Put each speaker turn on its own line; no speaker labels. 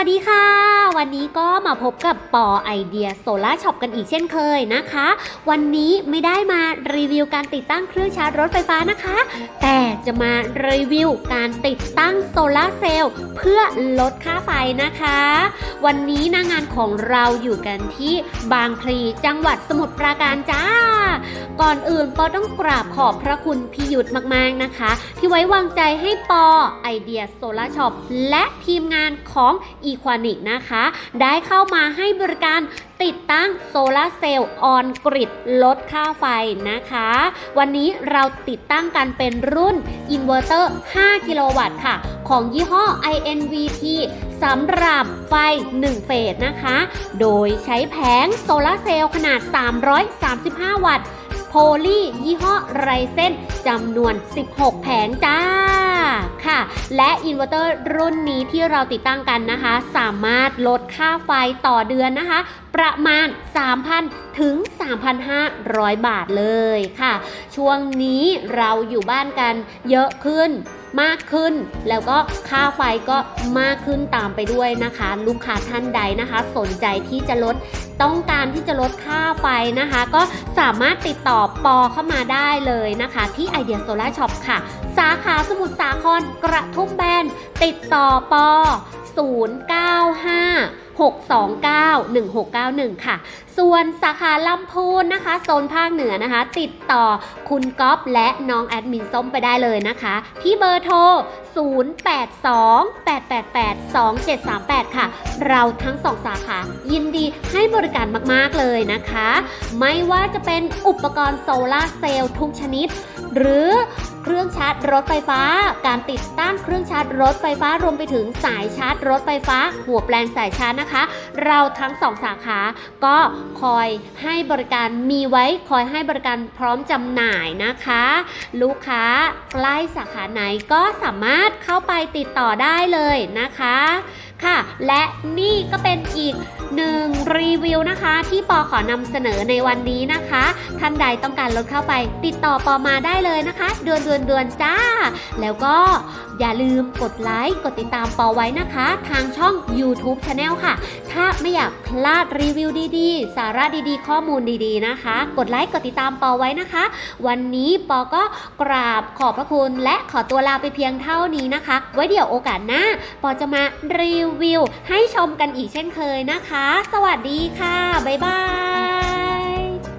วัสดีค่ะ วันนี้ก็มาพบกับปอไอเดียโซล่าช็อปกันอีกเช่นเคยนะคะ วันนี้ไม่ได้มารีวิวการติดตั้งเครื่องชาร์จรถไฟฟ้านะคะ แต่จะมารีวิวการติดตั้งโซล่าเซลล์เพื่อลดค่าไฟนะคะวันนี้หน้างานของเราอยู่กันที่บางพลีจังหวัดสมุทรปราการจ้า ก่อนอื่นปอต้องกราบขอบพระคุณพี่ยุทธมากๆนะคะ ที่ไว้วางใจให้ปอไอเดียโซลาช็อปและทีมงานของ e q u a n i c นะคะ ได้เข้ามาให้บริการติดตั้งโซลาเซลล์ออนกริดลดค่าไฟนะคะ วันนี้เราติดตั้งกันเป็นรุ่นอินเวอร์เตอร์ 5 กิโลวัตต์ค่ะ ของยี่ห้อ INVT สำหรับไฟ 1 เฟสนะคะ โดยใช้แผงโซลาเซลล์ขนาด 335 วัตต์ โพลียี่ห้อไรเซนจำนวน 16 แผงจ้าค่ะ และอินเวอร์เตอร์รุ่นนี้ที่เราติดตั้งกันนะคะ สามารถลดค่าไฟต่อเดือนนะคะ ประมาณ 3,000 ถึง 3,500 บาทเลยค่ะ ช่วงนี้เราอยู่บ้านกันเยอะขึ้น มากขึ้น แล้วก็ค่าไฟก็มากขึ้นตามไปด้วยนะคะ ลูกค้าท่านใดนะคะ สนใจที่จะลดต้องการที่จะลดค่าไฟนะคะ ก็สามารถติดต่อปอเข้ามาได้เลยนะคะ ที่ไอเดียโซล่าช็อปค่ะ สาขาสมุทรสาครกระทุ่มแบนติดต่อปอ095 629 1691 ค่ะ ส่วนสาขาลำพูนนะคะ โซนภาคเหนือนะคะ ติดต่อคุณก๊อฟและน้องแอดมินส้มไปได้เลยนะคะ ที่เบอร์โทร 0828882738 ค่ะ เราทั้งสองสาขายินดีให้บริการมากๆเลยนะคะ ไม่ว่าจะเป็นอุปกรณ์โซลาร์เซลล์ทุกชนิด หรือเครื่องชาร์จรถไฟฟ้า การติดตั้งเครื่องชาร์จรถไฟฟ้ารวมไปถึงสายชาร์จรถไฟฟ้า หัวแปลงสายชาร์จนะคะ เราทั้งสองสาขาก็คอยให้บริการมีไว้คอยให้บริการพร้อมจำหน่ายนะคะ ลูกค้าใกล้สาขาไหนก็สามารถเข้าไปติดต่อได้เลยนะคะค่ะ และนี่ก็เป็นอีกหนึ่งรีวิวนะคะ ที่ปอขอนำเสนอในวันนี้นะคะ ท่านใดต้องการลดเข้าไป ติดต่อปอมาได้เลยนะคะเดือนเดือนเดือนจ้า แล้วก็อย่าลืมกดไลค์กดติดตามปอไว้นะคะ ทางช่อง YouTube Channel ค่ะ ถ้าไม่อยากพลาดรีวิวดีๆ สาระดีๆ ข้อมูลดีๆนะคะ กดไลค์กดติดตามปอไว้นะคะ วันนี้ปอก็กราบขอบพระคุณ และขอตัวลาไปเพียงเท่านี้นะคะ ไว้เดี๋ยวโอกาสหน้าปอจะมารีวิว ให้ชมกันอีกเช่นเคยนะคะ สวัสดีค่ะ บ๊ายบาย